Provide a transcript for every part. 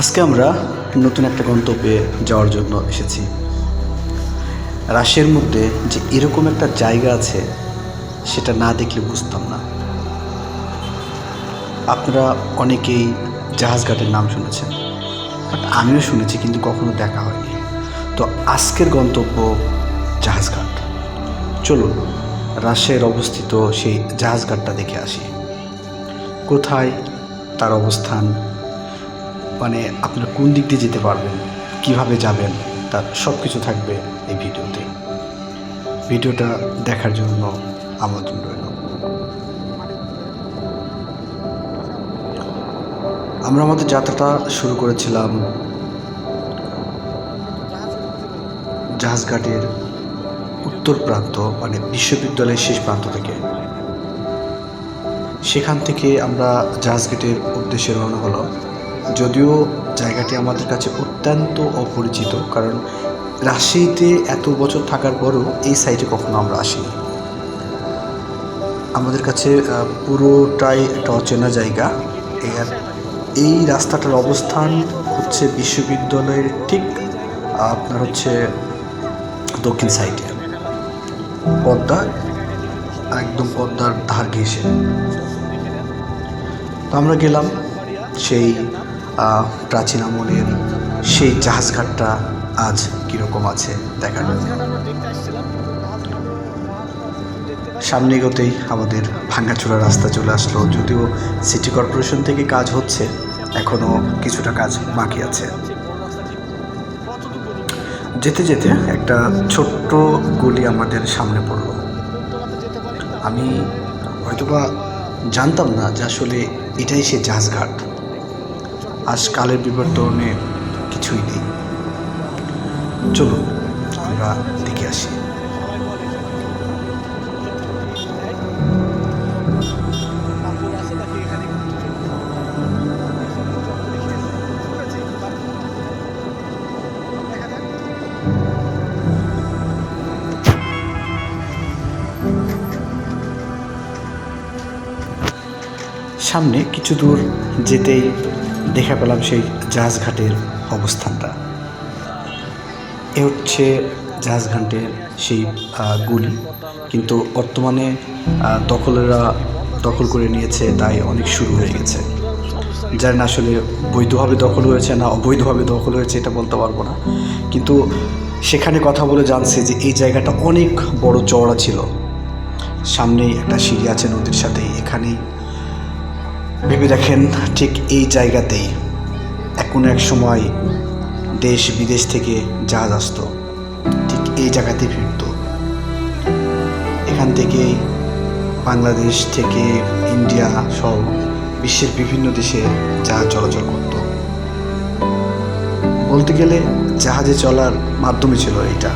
আজকে আমরা নতুন একটা গন্তব্যে যাওয়ার জন্য এসেছি। রাশিয়ার মধ্যে যে এরকম একটা জায়গা আছে, সেটা না দেখলে বুঝতাম না। আপনারা অনেকেই জাহাজঘাটের নাম শুনেছেন, বাট আমিও শুনেছি কিন্তু কখনো দেখা হয়নি। তো আজকের গন্তব্য জাহাজঘাট চলুন, রাশিয়ার অবস্থিত সেই জাহাজঘাটটা দেখে আসি। কোথায় তার অবস্থান? মানে আপনারা কোন দিক দিয়ে যেতে পারবেন, কীভাবে যাবেন, তার সব কিছু থাকবে এই ভিডিওতে। ভিডিওটা দেখার জন্য আমন্ত্রণ রইল। আমরা আমাদের যাত্রাটা শুরু করেছিলাম জাহাজঘাটের উত্তর প্রান্ত মানে বিশ্ববিদ্যালয়ের শেষ প্রান্ত থেকে। সেখান থেকে আমরা জাহাজঘাটের উদ্দেশ্যে রওনা হলো যদিও জায়গাটি আমাদের কাছে অত্যন্ত অপরিচিত, কারণ রাজশাহীতে এত বছর থাকার পরও এই সাইটে কখনো আমরা আসিনি। আমাদের কাছে পুরোটাই একটা অচেনা জায়গা। এই রাস্তাটার অবস্থান হচ্ছে বিশ্ববিদ্যালয়ের ঠিক আপনার হচ্ছে দক্ষিণ সাইডে পদ্মা, একদম পদ্মার ধার ঘেঁষে। তো আমরা গেলাম সেই প্রাচীন আমলের সেই জাহাজঘাটটা আজ কীরকম আছে দেখার সামনে গতেই আমাদের ভাঙ্গাচোরা রাস্তা চলে আসলো, যদিও সিটি কর্পোরেশন থেকে কাজ হচ্ছে এখনও কিছুটা কাজ বাকি আছে। যেতে যেতে একটা ছোট্ট গলি আমাদের সামনে পড়ল। আমি হয়তোবা জানতাম না যে আসলে এটাই সে জাহাজঘাট। আজ কালের বিবর্তনে কিছুই নেই। চলুন আমরা দেখে আসি। সামনে কিছু দূর যেতেই দেখা পেলাম সেই জাহাজঘাটের অবস্থানটা। এ হচ্ছে জাহাজঘাটের সেই গুলি। কিন্তু বর্তমানে দখলেরা দখল করে নিয়েছে, তাই অনেক শুরু হয়ে গেছে। যার না আসলে বৈধভাবে দখল হয়েছে না অবৈধভাবে দখল হয়েছে, এটা বলতে পারব না। কিন্তু সেখানে কথা বলে জানছে যে এই জায়গাটা অনেক বড় চওড়া ছিল। সামনেই একটা সিঁড়ি আছে নদীর সাথে এখানেই ভেবে দেখেন ঠিক এই জায়গাতেই এখন এক সময় দেশ বিদেশ থেকে জাহাজ আসতো। ঠিক এই জায়গাতে ফিরত। এখান থেকেই বাংলাদেশ থেকে ইন্ডিয়া সহ বিশ্বের বিভিন্ন দেশে জাহাজ চলাচল করত। বলতে গেলে জাহাজে চলার মাধ্যমে ছিল এটা।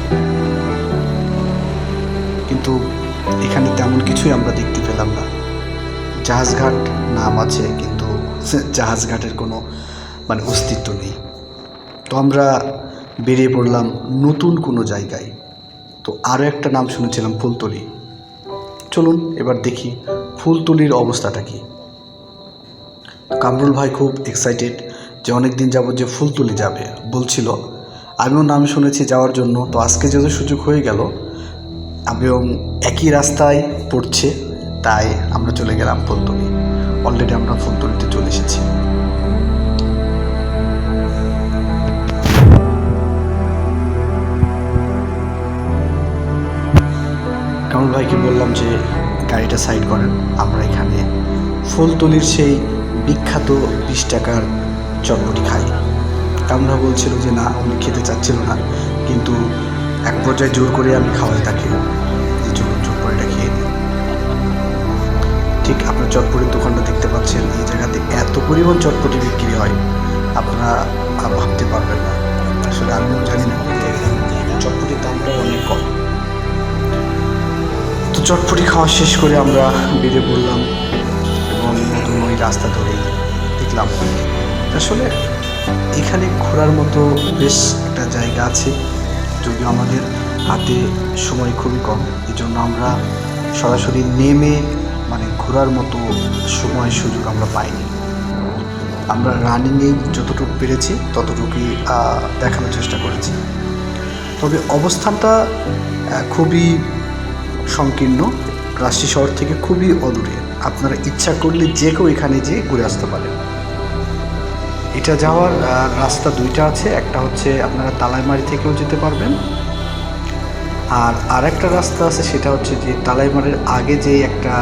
কিন্তু এখানে তেমন কিছুই আমরা দেখতে পেলাম না। জাহাজঘাট নাম আছে, কিন্তু জাহাজঘাটের কোনো মানে অস্তিত্ব নেই। তো আমরা বেরিয়ে পড়লাম নতুন কোনো জায়গায়। তো আরও একটা নাম শুনেছিলাম, ফুলতলি। চলুন এবার দেখি ফুলতলির অবস্থাটা কি। কামরুল ভাই খুব এক্সাইটেড যে অনেক দিন যাবত যে ফুলতলি যাবে বলছিল। আমিও নাম শুনেছি যাওয়ার জন্য, তো আজকে যেহেতু সুযোগ হয়ে গেল এবং একই রাস্তায় পড়ছে। তাই আমরা চলে গেলাম ফুলতলি। অলরেডি আমরা ফুলতলিতে চলে এসেছি। কামরুল ভাইকে বললাম যে, গাড়িটা সাইড করেন। আমরা এখানে ফুলতলির সেই বিখ্যাত বিশ টাকার চটপটি খাই। কামরা বলছিল যে, না, উনি খেতে চাচ্ছিল না। কিন্তু এক পর্যায়ে জোর করে আমি খাওয়াই তাকে। যে করে এটা খেয়ে দিই ঠিক আপনার চটপটির দোকানটা দেখতে পাচ্ছেন। এই জায়গাতে এত পরিমাণ চটপটি বিক্রি হয়, আপনারা ভাবতে পারবেন না। আসলে আমিও জানি না চটপটির দামটাও অনেক কম। তো চটপটি খাওয়া শেষ করে আমরা বেরিয়ে পড়লাম এবং নতুন ওই রাস্তা ধরেই দেখলাম। আসলে এখানে ঘোরার মতো বেশ একটা জায়গা আছে, যদিও আমাদের হাতে সময় খুবই কম এই জন্য আমরা সরাসরি নেমে মানে ঘোরার মতো সময় সুযোগ আমরা পাইনি। আমরা রানিংয়ে যতটুকু পেরেছি, ততটুকুই দেখানোর চেষ্টা করেছি। তবে অবস্থানটা খুবই সংকীর্ণ। রাজশাহী শহর থেকে খুবই অদূরে। আপনারা ইচ্ছা করলে যে কেউ এখানে যেয়ে ঘুরে আসতে পারেন। এটা যাওয়ার রাস্তা দুইটা আছে। একটা হচ্ছে আপনারা তালাইমারি থেকেও যেতে পারবেন। আর আরেকটা রাস্তা আছে, সেটা হচ্ছে যে তালাইমারের আগে যে একটা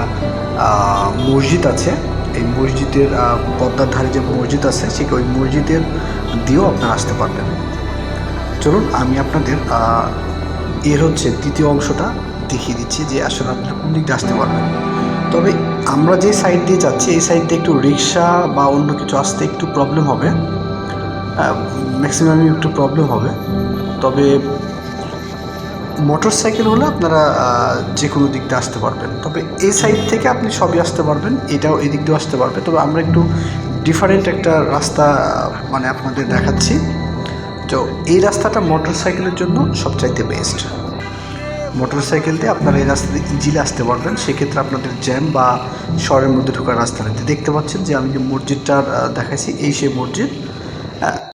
মসজিদ আছে, এই মসজিদের পদ্মার ধারে যে মসজিদ আছে, ঠিক ওই মসজিদের দিয়েও আপনারা আসতে পারবেন। চলুন, আমি আপনাদের এর হচ্ছে দ্বিতীয় অংশটা দেখিয়ে দিচ্ছি যে আসলে আপনারা কোন দিক দিয়ে আসতে পারবেন। তবে আমরা যে সাইড দিয়ে যাচ্ছি, এই সাইড দিয়ে একটু রিক্সা বা অন্য কিছু আসতে একটু প্রবলেম হবে। ম্যাক্সিমামই একটু প্রবলেম হবে। তবে মোটর সাইকেল হলে আপনারা যে কোনো দিক দিয়ে আসতে পারবেন। তবে এই সাইড থেকে আপনি সবই আসতে পারবেন, এটাও এই দিক দিয়েও আসতে পারবে তবে আমরা একটু ডিফারেন্ট একটা রাস্তা মানে আপনাদের দেখাচ্ছি। তো এই রাস্তাটা মোটর সাইকেলের জন্য সবচাইতে বেস্ট মোটর সাইকেল দিয়ে আপনারা এই রাস্তা দিয়ে ইজিলি আসতে পারবেন। সেক্ষেত্রে আপনাদের জ্যাম বা শহরের মধ্যে ঢোকার রাস্তা নেই দেখতে পাচ্ছেন যে আমি যে মসজিদটার দেখাইছি, এই সেই মসজিদ।